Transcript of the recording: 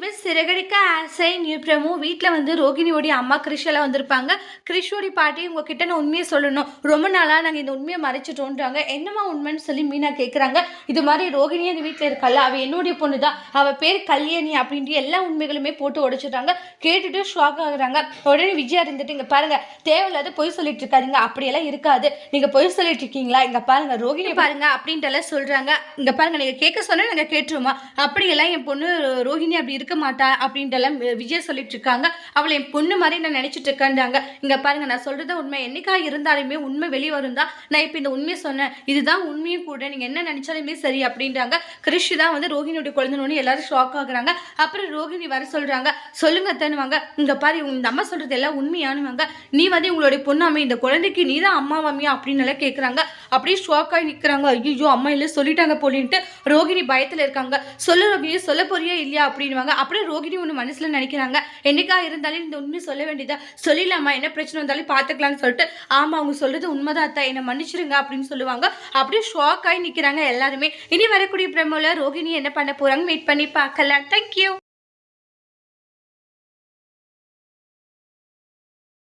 விவஸ் சிறகடிக்க ஆசை. நியூ பிரமு வீட்டில் வந்து ரோகிணியோடைய அம்மா கிறிஷெல்லாம் வந்திருப்பாங்க. கிறிஷோடைய பாட்டி உங்ககிட்ட நான் உண்மையை சொல்லணும். ரொம்ப நாளாக நாங்கள் இந்த உண்மையை மறைச்சிட்டோன்றாங்க. என்னம்மா உண்மைன்னு சொல்லி மீனா கேட்குறாங்க இது மாதிரி ரோகிணி அந்த வீட்டில் இருக்கல அவள் என்னுடைய பொண்ணு தான் அவள் பேர் கல்யாணி அப்படின்ட்டு எல்லா உண்மைகளுமே போட்டு உடைச்சிடுறாங்க. கேட்டுட்டு ஷாக் ஆகுறாங்க. உடனே விஜயா இருந்துட்டு இங்கே பாருங்கள் தேவையில்லாத பொய் சொல்லிட்டு இருக்காதீங்க. அப்படியெல்லாம் இருக்காது. நீங்கள் பொய் சொல்லிட்டு இருக்கீங்களா? இங்கே பாருங்கள் ரோகிணி பாருங்க அப்படின்ட்டு எல்லாம் சொல்கிறாங்க இங்கே பாருங்கள் நீங்கள் கேட்க சொன்னால் நாங்கள் கேட்டுருமா அப்படியெல்லாம் என் பொண்ணு ரோஹிணி அப்படி இருக்கு இருக்க மாட்டா அப்படின்ட்டு எல்லாம் விஜய் சொல்லிட்டு இருக்காங்க அவளை என் பொண்ணு மாதிரி நான் நினைச்சிட்டு இருக்கேன்றாங்க இங்க பாருங்க நான் சொல்றது உண்மை. என்னைக்கா இருந்தாலுமே உண்மை வெளியே வரும் தான் நான் இப்போ இந்த உண்மையை சொன்னேன். இதுதான் உண்மையும் கூட. நீங்க என்ன நினைச்சாலுமே சரி அப்படின்றாங்க. கிறிஷ் தான் வந்து ரோஹிணியோட குழந்தைன்னு எல்லாரும் ஷாக் ஆகுறாங்க. அப்புறம் ரோஹிணி வர சொல்றாங்க. சொல்லுங்க தனுவாங்க இங்க பாரு இந்த அம்மா சொல்றது எல்லாம் உண்மையானுவாங்க. நீ வந்து உங்களுடைய பொண்ணாமே இந்த குழந்தைக்கு நீ தான் அம்மாவாமியா அப்படின்னு எல்லாம் கேட்குறாங்க அப்படியே ஷாக் ஆகி நிற்கிறாங்க ஐயோ அம்மா இல்லை சொல்லிட்டாங்க போலின்ட்டு ரோகிணி பயத்தில் இருக்காங்க. சொல்லு ரோகிணி சொல்ல போறியா இல்லையா அப்படின்வாங்க அப்படியே ரோகிணி ஒன்று மனசில் நினைக்கிறாங்க. என்னைக்கா இருந்தாலும் இந்த உண்மை சொல்ல வேண்டியதா? சொல்லிடலாமா? என்ன பிரச்சனை வந்தாலும் பார்த்துக்கலாம்னு சொல்லிட்டு ஆமாம் அவங்க சொல்கிறது உண்மைதான் அத்தா. என்னை மன்னிச்சிருங்க அப்படின்னு சொல்லுவாங்க. அப்படியே ஷாக் ஆகி நிற்கிறாங்க எல்லாருமே. இனி வரக்கூடிய பிரமோல ரோகிணி என்ன பண்ண போகிறாங்க மீட் பண்ணி பார்க்கலாம். தேங்க்யூ